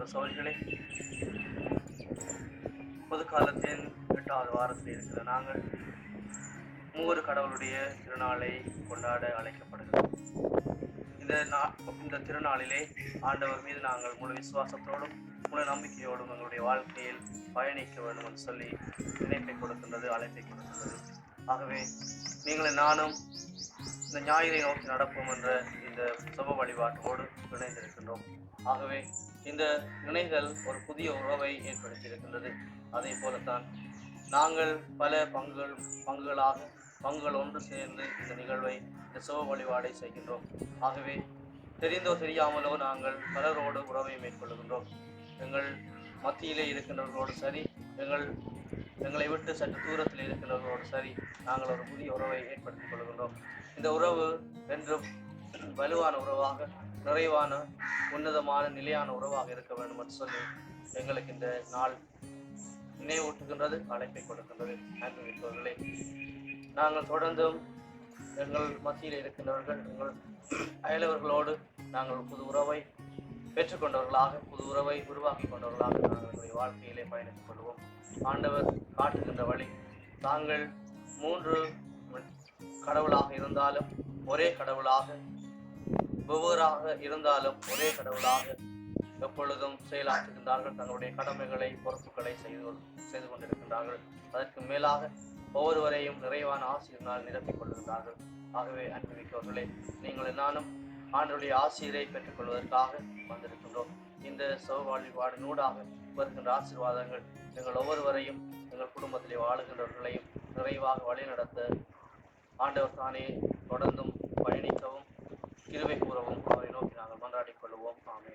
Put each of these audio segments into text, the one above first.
சகோதர சகோதரிகளே பொது காலத்தின் எட்டாவது வாரத்தில் இருக்கிற நாங்கள் மூவர் கடவுளுடைய திருநாளை கொண்டாட அழைக்கப்படுகிறோம். இந்த நா இந்த திருநாளிலே ஆண்டவர் மீது நாங்கள் முழு விசுவாசத்தோடும் முழு நம்பிக்கையோடும் எங்களுடைய வாழ்க்கையில் பயணிக்க வேண்டும் என்று சொல்லி நினைப்பை கொடுக்கின்றது அழைப்பை கொடுக்கின்றது. ஆகவே நீங்களும் நானும் இந்த ஞாயிறை நோக்கி நடப்போம் என்ற இந்த சுப வழிபாட்டோடு இணைந்திருக்கின்றோம். ஆகவே இந்த இணைகள் ஒரு புதிய உறவை ஏற்படுத்தியிருக்கின்றது. அதே போலத்தான் நாங்கள் பல பங்குகள் பங்குகளாக பங்குகள் ஒன்று சேர்ந்து இந்த நிகழ்வை இந்த சிவ வழிபாடை செய்கின்றோம். ஆகவே தெரிந்தோ தெரியாமலோ நாங்கள் பலரோடு உறவை மேற்கொள்கின்றோம். எங்கள் மத்தியிலே இருக்கின்றவர்களோடு சரி எங்கள் எங்களை விட்டு சற்று தூரத்தில் இருக்கின்றவர்களோடு சரி நாங்கள் ஒரு புதிய உறவை ஏற்படுத்திக் கொள்கின்றோம். இந்த உறவு என்றும் வலுவான உறவாக நிறைவான உன்னதமான நிலையான உறவாக இருக்க வேண்டும் என்று சொல்லி எங்களுக்கு இந்த நாள் நினைவூட்டுகின்றது அழைப்பை கொடுக்கின்றது. அன்பு நாங்கள் தொடர்ந்தும் எங்கள் மத்தியில் இருக்கின்றவர்கள் எங்கள் அயலவர்களோடு நாங்கள் புது உறவை பெற்றுக்கொண்டவர்களாக புது உறவை உருவாக்கி கொண்டவர்களாக நாங்கள் எங்களுடைய வாழ்க்கையிலே பயணித்துக் கொள்வோம். ஆண்டவர் காட்டுகின்ற வழி தாங்கள் மூன்று கடவுளாக இருந்தாலும் ஒரே கடவுளாக வெவ்வேறாக இருந்தாலும் ஒரே கடவுளாக எப்பொழுதும் செயலாற்றுகின்றார்கள் தங்களுடைய கடமைகளை பொறுப்புகளை செய்து செய்து கொண்டிருக்கின்றார்கள். அதற்கு மேலாக ஒவ்வொருவரையும் நிறைவான ஆசிரியனால் நிரப்பிக் கொள்கின்றார்கள். ஆகவே அன்புமிக்கவர்களே நீங்கள் நானும் ஆண்டுடைய ஆசிரியரை பெற்றுக்கொள்வதற்காக வந்திருக்கின்றோம். இந்த சௌவாழ்வாடு வழிபாடினூடாக வருகின்ற ஆசீர்வாதங்கள் எங்கள் ஒவ்வொருவரையும் எங்கள் குடும்பத்திலே வாழுகின்றவர்களையும் நிறைவாக வழிநடத்த ஆண்டவர் தானே தொடர்ந்தும் பயணிக்கவும் கிருவை கூறவும் அவரை நோக்கி நாங்கள் மன்றாடிக் கொள்வோம் ஆமே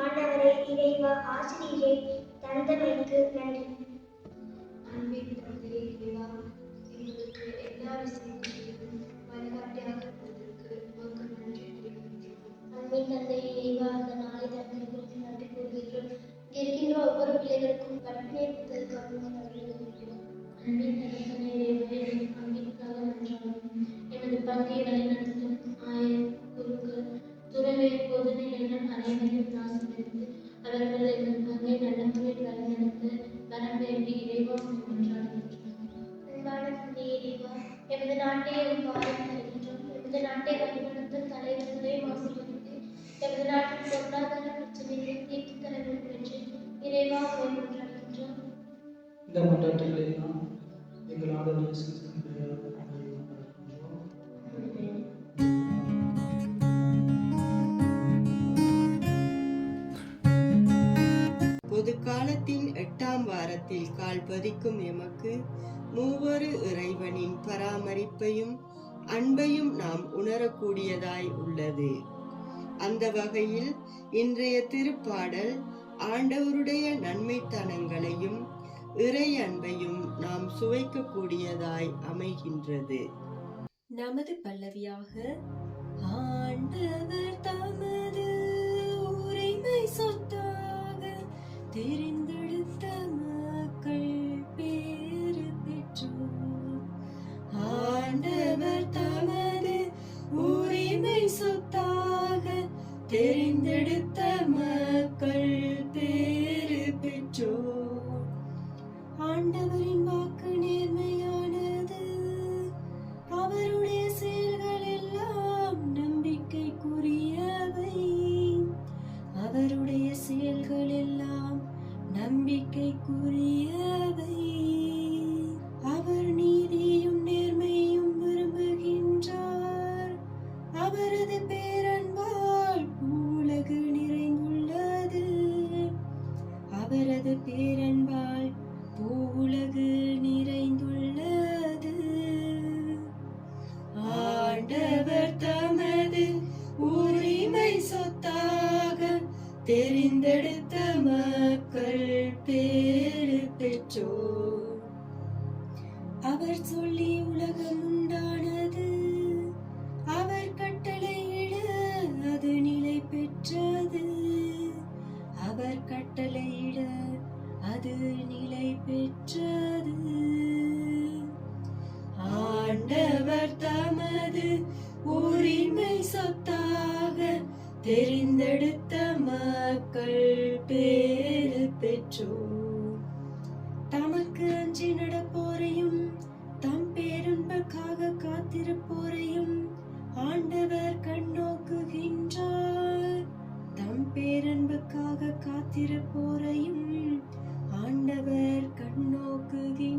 ஆண்டவரை இறைவா ஆசிரியை தந்தமைக்கு நன்றி அன்பின் தந்தையே இறைவா எங்களுக்கு எல்லா விஷயங்களிலும் வழிகாட்டியாக நன்றி அன்பின் தந்தையே இறைவா அந்த நாளை நன்றி கூறுகின்றோம் இருக்கின்ற ஒவ்வொரு பிள்ளைகளுக்கும் நாட்டை ஒரு நாட்டை வழிநடத்தும் தலைவர்களை மாசுபடுத்தி எமது நாட்டின் பொருளாதார பிரச்சனைகளை தீர்த்து தர வேண்டும் என்று இறைவா வேண்டும் இந்த மன்றாட்டுகளை நாம் எங்கள் ஆண்டவர் இயேசு பொது காலத்தின் எட்டாம் வாரத்தில் கால் பதிக்கும் எமக்கு மூவரு இறைவனின் பராமரிப்பையும் அன்பையும் நாம் உணரக்கூடியதாய் உள்ளது. அந்த வகையில் இன்றைய திருப்பாடல் ஆண்டவருடைய நன்மைத்தனங்களையும் இறை அன்பையும் நாம் சுவைக்கக்கூடியதாய் அமைகின்றது. நமது பல்லவியாக ஆண்டவர் தமது உரிமை சொத்தாக தெரிந்து கட்டளையிட அது நிலை பெற்றது. ஆண்டவர் தமது உரிமை சொத்தாக தெரிந்தெடுத்த மக்கள் பேறு பெற்றோர். 그 길.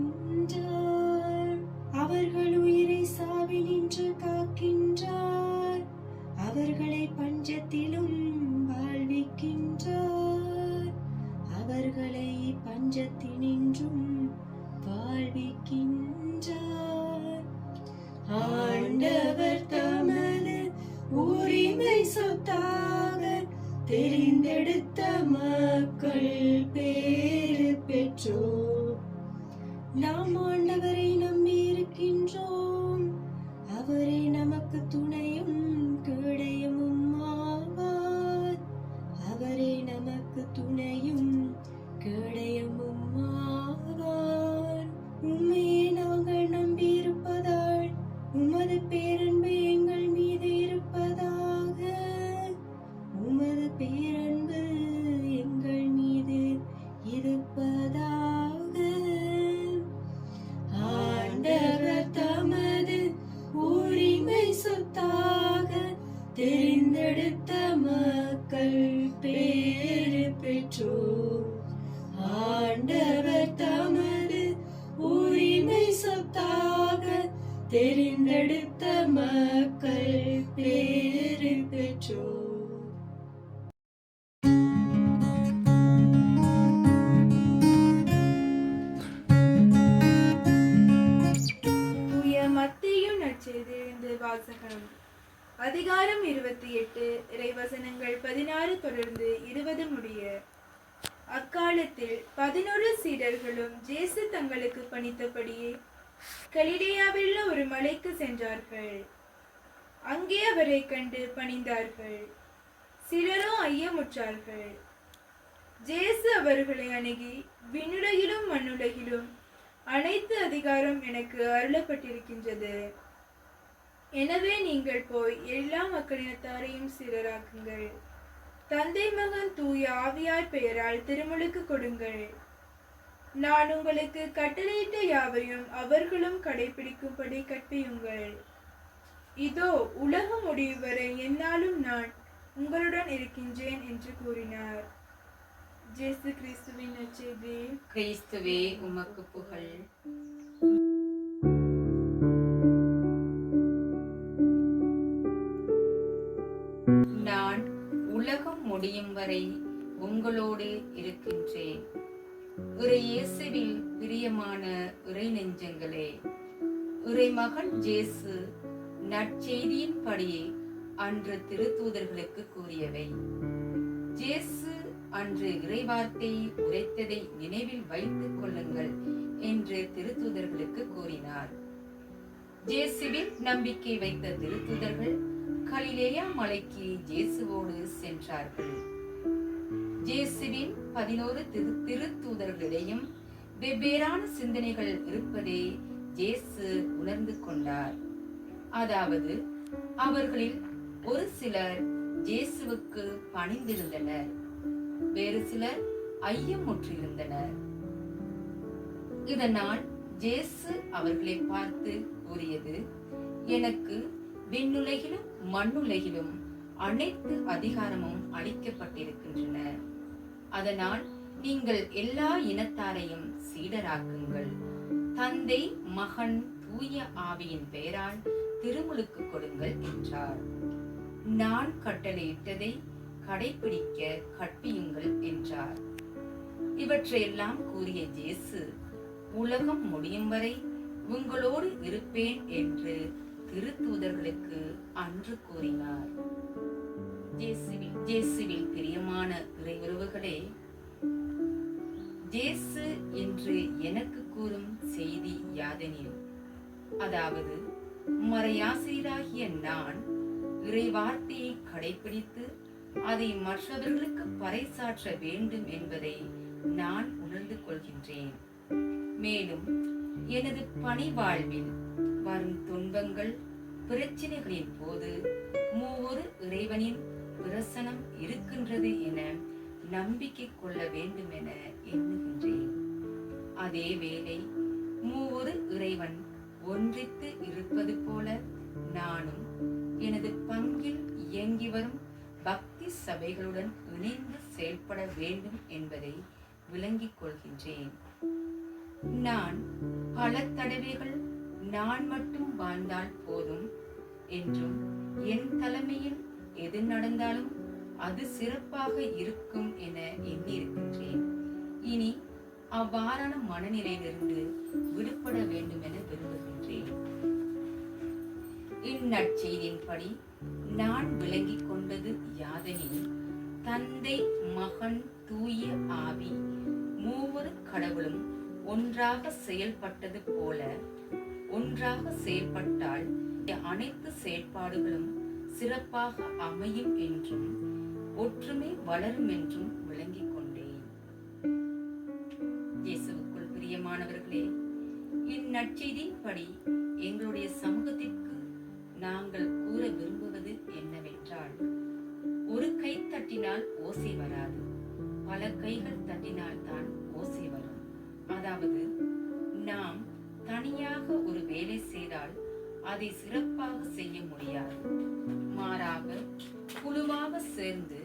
மக்கள் பேறு பெற்றோர். ஆண்டவர் தமது உரிமை சொத்தாக தெரிந்தெடுத்த மக்கள் பேறு பெற்றோர். அதிகாரம் இருபத்தி எட்டு இறைவசனங்கள் பதினாறு தொடர்ந்து இருபது முடிய. அக்காலத்தில் பதினொரு சீடர்களும் ஜேசு தங்களுக்கு பணித்தபடியே கலிலேயாவில் ஒரு மலைக்கு சென்றார்கள். அங்கே அவரை கண்டு பணிந்தார்கள். சிலரோ ஐயமுற்றார்கள். ஜேசு அவர்களை அணுகி விண்ணுலகிலும் மண்ணுலகிலும் அனைத்து அதிகாரம் எனக்கு அருளப்பட்டிருக்கின்றது. எனவே நீங்கள் போய் எல்லா மக்களினத்தாரையும் சிலராக்குங்கள் தந்தை மகன் தூய ஆவியார் பெயரால் திருமுழுக்கு கொடுங்கள். நான் உங்களுக்கு கட்டளையிட்ட யாவையும் அவர்களும் கடைபிடிக்கும்படி கற்பியுங்கள். இதோ உலகம் முடியும் வரை என்னாலும் நான் உங்களுடன் இருக்கின்றேன் என்று கூறினார். ஜேசு கிறிஸ்துவின் நற்செய்தி. கிறிஸ்துவே உமக்கு புகழ். முடியும் வரை உங்களோடு இருக்கின்றேன். இறை இயேசுவில் பிரியமான இறை நெஞ்சங்களே இறை மகன் ஜேசு நற்செய்தியின்படி அன்று திருத்தூதர்களுக்கு கூறியவை. ஜேசு அன்று இறைவார்த்தை உரைத்ததை நினைவில் வைத்துக் கொள்ளுங்கள் என்று திருத்தூதர்களுக்கு கூறினார். ஜேசுவில் நம்பிக்கை வைத்த திருத்தூதர்கள் கலிலேயா மலைக்கு ஜேசுவோடு சென்றார்கள். ஜேசுவின் பதினோரு திரு திருத்தூதர்களிடையும் வெவ்வேறான சிந்தனைகள் இருப்பதை ஜேசு உணர்ந்து கொண்டார். அதாவது அவர்களில் ஒரு சிலர் ஜேசுவுக்கு பணிந்திருந்தனர். வேறு சிலர் ஐயம் முற்றிருந்தனர் இதனால் ஜேசு அவர்களை பார்த்து கூறியது எனக்கு விண்ணுலகிலும் மண்ணுலகிலும் அனைத்து அதிகாரமும் அளிக்கப்பட்டிருக்கின்றன. அதனால் நீங்கள் எல்லா இனத்தாரையும் சீடராக்குங்கள். தந்தை மகன் தூய ஆவியின் பெயரால் திருமுழுக்கு கொடுங்கள் என்றார். நான் கட்டளையிட்டதை கடைபிடிக்க கற்பியுங்கள் என்றார். இவற்றையெல்லாம் கூறிய ஜேசு உலகம் முடியும் வரை உங்களோடு இருப்பேன் என்று திருத்தூதர்களுக்கு அன்று கூறினார். ஜேசுவில் ஜேசுவில் பிரியமான இறையுறவுகளே ஜேசு என்று எனக்கு கூறும் செய்தி யாதெனில் அதாவது மறையாசிரியராகிய நான் இறை வார்த்தையை கடைபிடித்து அதை மற்றவர்களுக்கு பறைசாற்ற வேண்டும் என்பதை நான் உணர்ந்து கொள்கின்றேன். மேலும் எனது பணி வாழ்வில் வரும் துன்பங்கள் பிரச்சனைகளின் போது மூவொரு இறைவனின் பிரசனம் இருக்கின்றது என நம்பிக்கை கொள்ள வேண்டும் என எண்ணுகின்றேன். அதே வேளை மூவொரு இறைவன் ஒன்றித்து இருப்பது போல நானும் எனது பங்கில் இயங்கி வரும் பக்தி சபைகளுடன் இணைந்து செயல்பட வேண்டும் என்பதை விளங்கிக் கொள்கின்றேன். நான் பல தடவைகள் நான் மட்டும் வாழ்ந்தால் போதும் என்றும் என் தலைமையில் எது நடந்தாலும் அது சிறப்பாக இருக்கும் என எண்ணியிருக்கின்றேன். இனி அவ்வாறான மனநிலையிலிருந்து விடுபட வேண்டும் என விரும்புகின்றேன். இந்நற்செய்தியின்படி நான் விளங்கிக் கொண்டது யாதெனில் தந்தை மகன் தூய ஆவி மூவரு கடவுளும் ஒன்றாக செயல்பட்டது போல ஒன்றாக செயல்பட்டால் அனைத்து செயற்பாடுகளும் சிறப்பாக அமையும் என்றும் ஒற்றுமை வளரும் என்றும் விளங்கிக் கொண்டேன். இயேசுவுக்குள் பிரியமானவர்களே இந்நற்செய்தியின்படி எங்களுடைய சமூகத்திற்கு அதை சிறப்பாக செய்ய முடியாது. மாறாக குழுவாக சேர்ந்து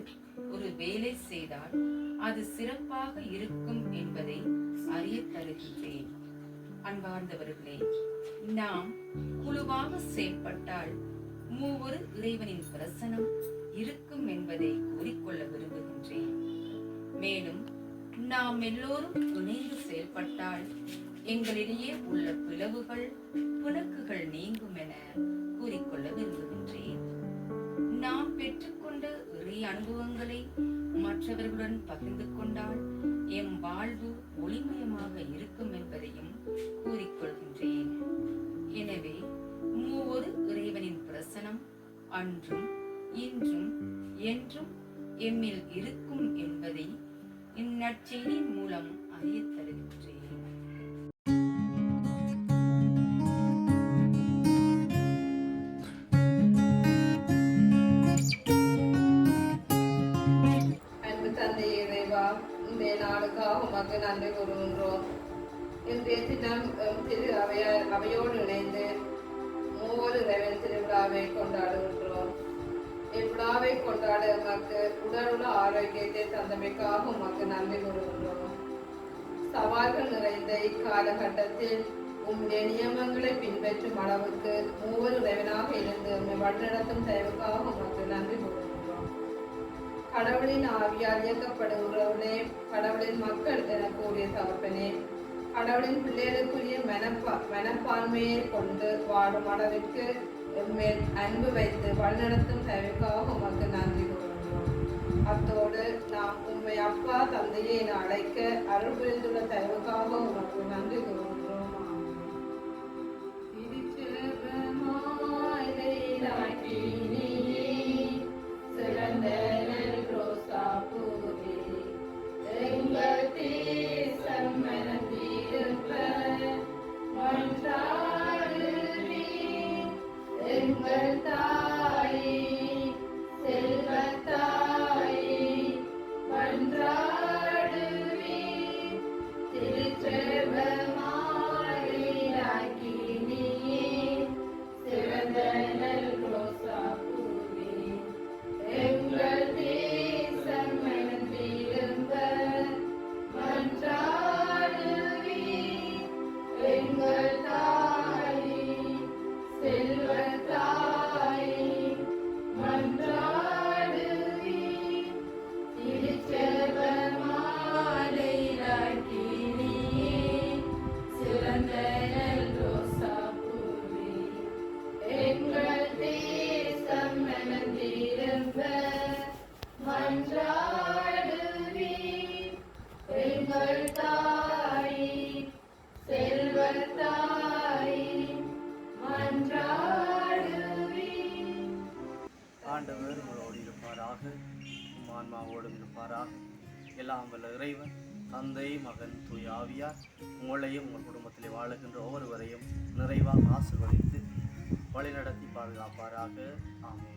ஒரு வேலை செய்தால் அது சிறப்பாக இருக்கும் என்பதை அறிய தருகின்றேன். அன்பார்ந்தவர்களே நாம் குழுவாக செயல்பட்டால் மூவொரு இறைவனின் பிரசனம் இருக்கும் என்பதை கூறிக்கொள்ள விரும்புகின்றேன். மேலும் நாம் எல்லோரும் இணைந்து செயல்பட்டால் எங்களிடையே உள்ள பிளவுகள் பிணக்குகள் நீங்கும் என கூறிக்கொள்ள விரும்புகின்றேன். நாம் பெற்றுக்கொண்ட இறை அனுபவங்களை மற்றவர்களுடன் பகிர்ந்து கொண்டால் எம் வாழ்வு ஒளிமயமாக இருக்கும் என்பதையும் கூறிக்கொள்கின்றேன். எனவே மூவொரு இறைவனின் பிரசனம் அன்றும் இன்றும் என்றும் எம்மில் இருக்கும் என்பதை இந்நற்செய்தியின் மூலம் அறியத் தருகின்றேன். அன்பு தந்தை இறைவா இந்த கூறுகின்றோம் இன்றைய தினம் எம் திரு அவையார் அவையோடு இணைந்து மூவர் இறைவன் திருவிழாவை கொண்டாடுகின்றோம் இவ்விழாவை கொண்டாட எமக்கு உடலுள்ள ஆரோக்கியத்தை தந்தமைக்காக உமக்கு நன்றி கூறுகின்றோம் சவால்கள் நிறைந்த இக்காலகட்டத்தில் உம்முடைய நியமங்களை பின்பற்றும் அளவுக்கு மூவர் இறைவனாக இருந்து உண்மை வழிநடத்தும் தயவுக்காக உமக்கு நன்றி கூறுகின்றோம் கடவுளின் ஆவியால் இயக்கப்படுகிறவர்களே கடவுளின் மக்கள் என கூறிய தகப்பனே கடவுளின் பிள்ளைகளுக்குரிய மனப்பா மனப்பான்மையை கொண்டு வாழும் அளவிற்கு எம்மேல் அன்பு வைத்து வழிநடத்தும் தயவுக்காக உமக்கு நன்றி கூறுகிறோம். அத்தோடு நாம் உண்மை அப்பா தந்தையை என அழைக்க அருள் புரிந்துள்ள தயவுக்காக உமக்கு நன்றி கூறுகிறோம். இருப்பாராக ஆன்மாவோடும் இருப்பாராக எல்லாம் வல்ல இறைவன் தந்தை மகன் தூய் ஆவியார் உங்களையும் உங்கள் குடும்பத்திலே வாழுகின்ற ஒவ்வொருவரையும் நிறைவாக ஆசிர்வதித்து வழிநடத்தி பாதுகாப்பாராக. ஆமே